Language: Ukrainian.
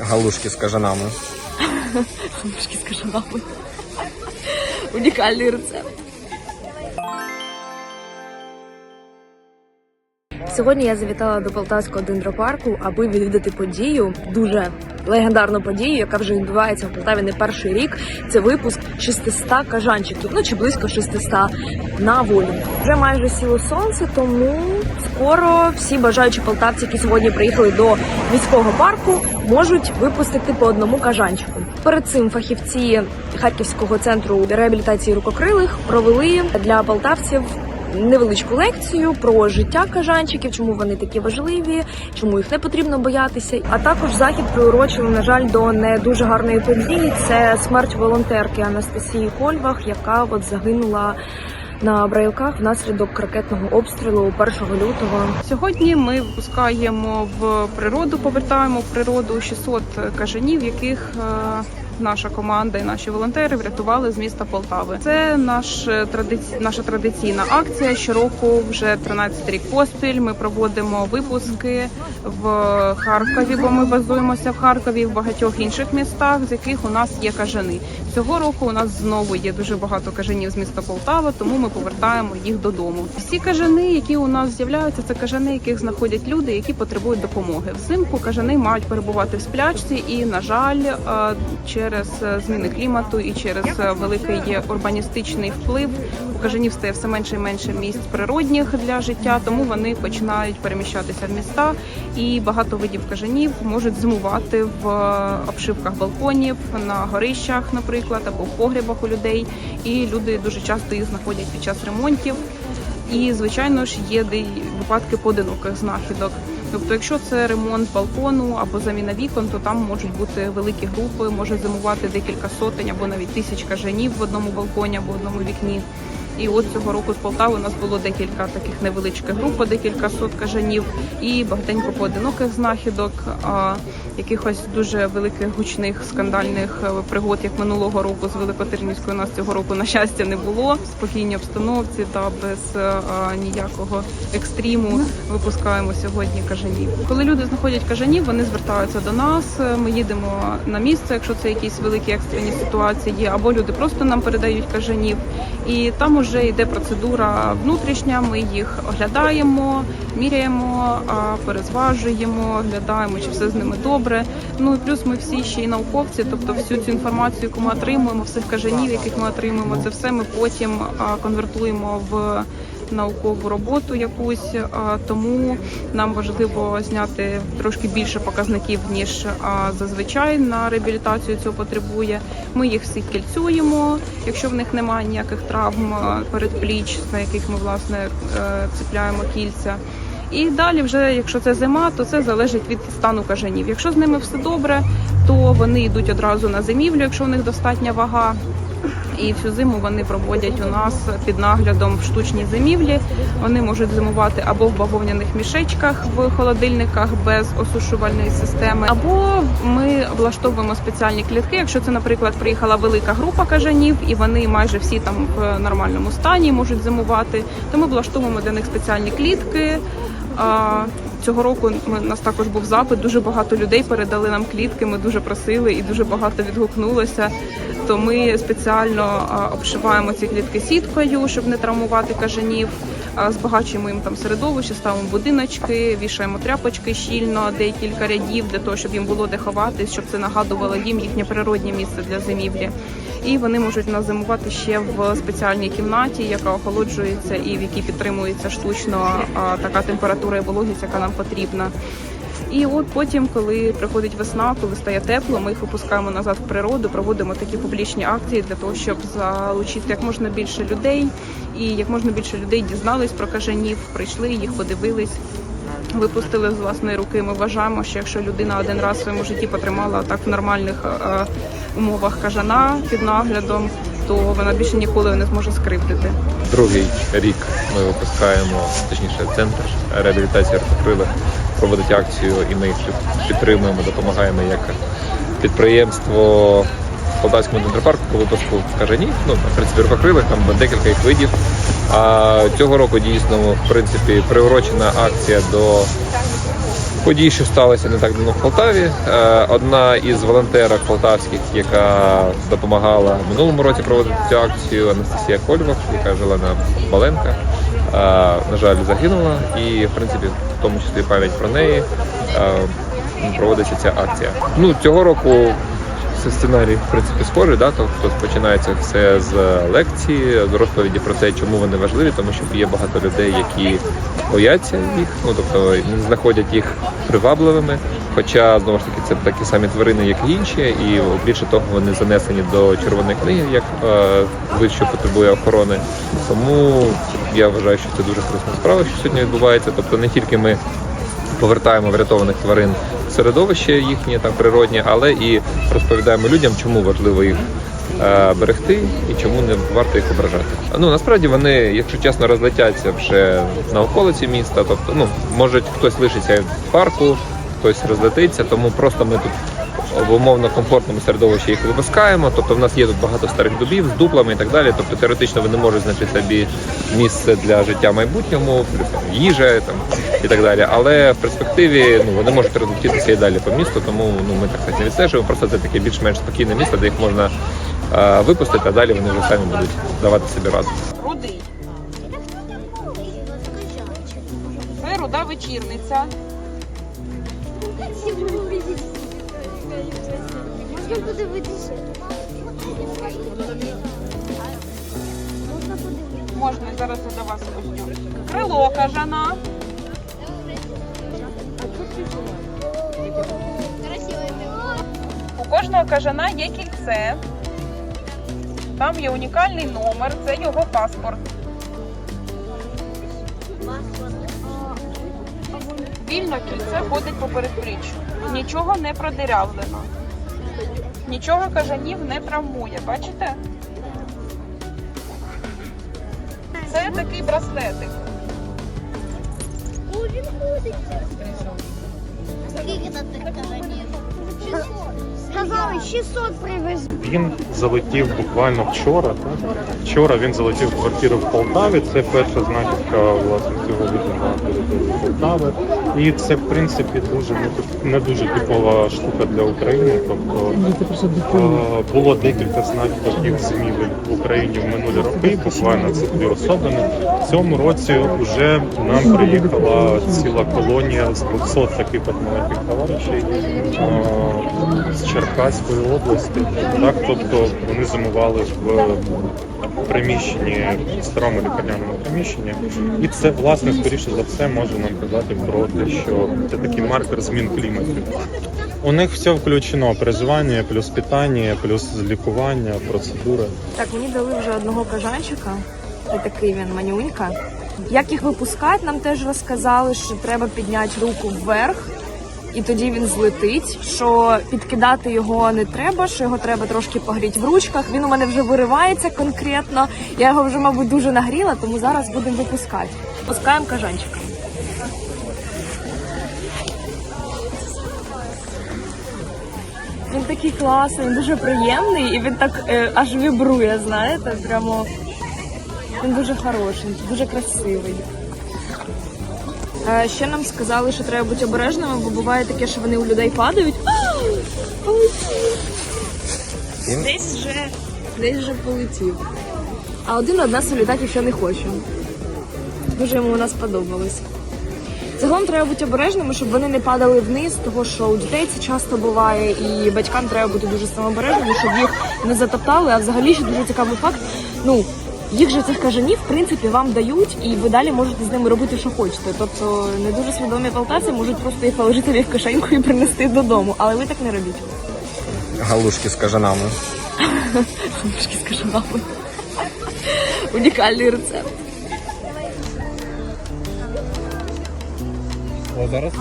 галушки з кажанами. Трошки скажу нахуй. Унікальний рецепт. Сьогодні я завітала до Полтавського дендропарку, аби відвідати подію, дуже легендарну подію, яка вже відбувається в Полтаві не перший рік. Це випуск 600 кажанчиків, ну чи близько 600 на волю. Вже майже сіло сонце, тому скоро всі бажаючі полтавці, які сьогодні приїхали до міського парку, можуть випустити по одному кажанчику. Перед цим фахівці Харківського центру реабілітації рукокрилих провели для полтавців невеличку лекцію про життя кажанчиків, чому вони такі важливі, чому їх не потрібно боятися. А також захід приурочили, на жаль, до не дуже гарної події. Це смерть волонтерки Анастасії Кольвах, яка от загинула. На брайлках внаслідок ракетного обстрілу 1 лютого. Сьогодні ми випускаємо в природу, повертаємо в природу 600 кажанів, яких е, наша команда і наші волонтери врятували з міста Полтави. Це наш е, традиці... наша традиційна акція. Щороку вже 13 рік поспіль. Ми проводимо випуски в Харкові, бо ми базуємося в Харкові в багатьох інших містах, з яких у нас є кажани. Цього року у нас знову є дуже багато кажанів з міста Полтава, тому ми повертаємо їх додому. Всі кажани, які у нас з'являються, це кажани, яких знаходять люди, які потребують допомоги. Взимку кажани мають перебувати в сплячці, і на жаль, е, через е, зміни клімату і через е, великий урбаністичний вплив у кажанів стає все менше і менше місць природних для життя, тому вони починають переміщатися в міста, і багато видів кажанів можуть зимувати в е, обшивках балконів, на горищах, наприклад, або в погребах у людей. І люди дуже часто їх знаходять під час ремонтів. І звичайно ж є випадки поодиноких знахідок. Тобто, якщо це ремонт балкону або заміна вікон, то там можуть бути великі групи, може зимувати декілька сотень або навіть тисяч кажанів в одному балконі або в одному вікні. І от цього року з Полтави у нас було декілька таких невеличких груп, по декілька сот кажанів і багатенько поодиноких знахідок, а якихось дуже великих гучних скандальних е, пригод, як минулого року з Великотернівською. У нас цього року на щастя не було. Спокійній обстановці та без е, а, ніякого екстриму випускаємо сьогодні кажанів. Коли люди знаходять кажанів, вони звертаються до нас. е, Ми їдемо на місце, якщо це якісь великі екстрені ситуації, або люди просто нам передають кажанів. І там уже йде процедура внутрішня. Ми їх оглядаємо, міряємо, перезважуємо, оглядаємо, чи все з ними добре. Ну і плюс ми всі ще й науковці, тобто всю цю інформацію, яку ми отримуємо, всіх кажанів, яких ми отримуємо, це все ми потім конвертуємо в наукову роботу якусь, тому нам важливо зняти трошки більше показників ніж зазвичай на реабілітацію цього потребує. Ми їх всіх кільцюємо, якщо в них немає ніяких травм а, передпліч, на яких ми власне е, цепляємо кільця. І далі, вже якщо це зима, то це залежить від стану кажанів. Якщо з ними все добре, то вони йдуть одразу на зимівлю, якщо у них достатня вага. І всю зиму вони проводять у нас під наглядом в штучній зимівлі. Вони можуть зимувати або в бавовняних мішечках в холодильниках без осушувальної системи, або ми влаштовуємо спеціальні клітки. Якщо це, наприклад, приїхала велика група кажанів, і вони майже всі там в нормальному стані можуть зимувати, то ми влаштовуємо для них спеціальні клітки. Цього року у нас також був запит. Дуже багато людей передали нам клітки. Ми дуже просили і дуже багато відгукнулося. То ми спеціально обшиваємо ці клітки сіткою, щоб не травмувати кажанів. Збагачуємо їм там середовище, ставимо будиночки, вішаємо тряпочки щільно, декілька рядів для того, щоб їм було де ховатись, щоб це нагадувало їм їхнє природнє місце для зимівлі. І вони можуть у нас зимувати ще в спеціальній кімнаті, яка охолоджується і в якій підтримується штучно така температура і вологість, яка нам потрібна. І от потім, коли приходить весна, коли стає тепло, ми їх випускаємо назад в природу, проводимо такі публічні акції для того, щоб залучити як можна більше людей, і як можна більше людей дізнались про кажанів, прийшли, їх подивились. Випустили з власної руки. Ми вважаємо, що якщо людина один раз в своєму житті потримала так в нормальних е, умовах кажана під наглядом, то вона більше ніколи не зможе скривдити. Другий рік ми випускаємо, точніше, центр реабілітації рукокрилих проводить акцію, і ми їх підтримуємо, допомагаємо як підприємство в Полтавському дендропарку по випуску кажанів, ну, в принципі, рукокрилих, там декілька їх видів. А цього року дійсно, в принципі, приурочена акція до подій, що сталося не так давно в Полтаві. Е, Одна із волонтерок полтавських, яка допомагала минулому році проводити цю акцію, Анастасія Кольвах, яка жила на Баленка, е, на жаль, загинула. І, в принципі, в тому числі пам'ять про неї проводиться ця акція. Ну, цього року це сценарій, в принципі, схожий, да? тобто починається все з лекції, з розповіді про те, чому вони важливі, тому що є багато людей, які бояться їх, ну тобто не знаходять їх привабливими. Хоча знову ж таки це такі самі тварини, як і інші, і більше того, вони занесені до червоної книги, як е, вид, що потребує охорони. Тому я вважаю, що це дуже корисна справа, що сьогодні відбувається. Тобто не тільки ми повертаємо врятованих тварин середовище їхнє там природнє, але і розповідаємо людям, чому важливо їх е, берегти і чому не варто їх ображати. Ну насправді вони, якщо чесно, розлетяться вже на околиці міста. Тобто, ну може хтось лишиться в парку, хтось розлетиться, тому просто ми тут. В умовно комфортному середовищі їх випускаємо. Тобто в нас є тут багато старих дубів з дуплами і так далі. Тобто теоретично вони можуть знайти собі місце для життя в майбутньому, їжа там і так далі. Але в перспективі ну вони можуть розлетітися і далі по місту, тому ну ми так не відстежуємо. Просто це таке більш-менш спокійне місце, де їх можна е, випустити, а далі вони вже самі будуть давати собі раду. Рудий. Це руда вечірниця. Можна подивитися. Можна зараз до вас пустю. Крило кажана. У кожного кажана є кільце. Там є унікальний номер, це його паспорт. Вільно кільце ходить по передпліччю. Нічого не продирявлено. Нічого кажанів не травмує. Бачите? Це такий браслетик. О, він ходить. Скільки там тих кажанів? 600. Сказали, 600 привезли. Він залетів буквально вчора. Так? Вчора він залетів в квартиру в Полтаві. Це перша знахідка власне цього виду на території Полтави. І це в принципі дуже не, тип- не дуже типова штука для України. Тобто е, було декілька знахідок їх в Україні в минулі роки. Буквально це дві особини. В цьому році вже нам приїхала ціла колонія з 200 таких от маленьких товаришей е, з Черкаської області. Так, тобто вони зимували в приміщенні, в старому лікарняному приміщенні. І це, власне, скоріше за все, може нам казати про те, що це такий маркер змін клімату. У них все включено: проживання, плюс питання, плюс лікування, процедури. Так, мені дали вже одного кажанчика. Такий він манюнька. Як їх випускати, нам теж розказали, що треба підняти руку вверх, і тоді він злетить. Що підкидати його не треба, що його треба трошки погріти в ручках. Він у мене вже виривається конкретно. Я його вже, мабуть, дуже нагріла, тому зараз будемо випускати. Пускаємо кажанчика. Він такий класний, він дуже приємний і він так е, аж вібрує, знаєте, прямо він дуже хороший, дуже красивий. Е, ще нам сказали, що треба бути обережними, бо буває таке, що вони у людей падають. Полетів! Десь вже, десь вже полетів. А один од нас улітати ще не хоче. Дуже йому вона сподобалась. Загалом треба бути обережними, щоб вони не падали вниз, того що у дітей це часто буває, і батькам треба бути дуже самообережними, щоб їх не затоптали. А взагалі ще дуже цікавий факт. Ну їх же цих кажанів, в принципі, вам дають, і ви далі можете з ними робити, що хочете. Тобто не дуже свідомі полтавці можуть просто їх положити в кишеньку і принести додому, але ви так не робіть. галушки з кажанами. Трошки скажу вам. Унікальний рецепт. О, зараз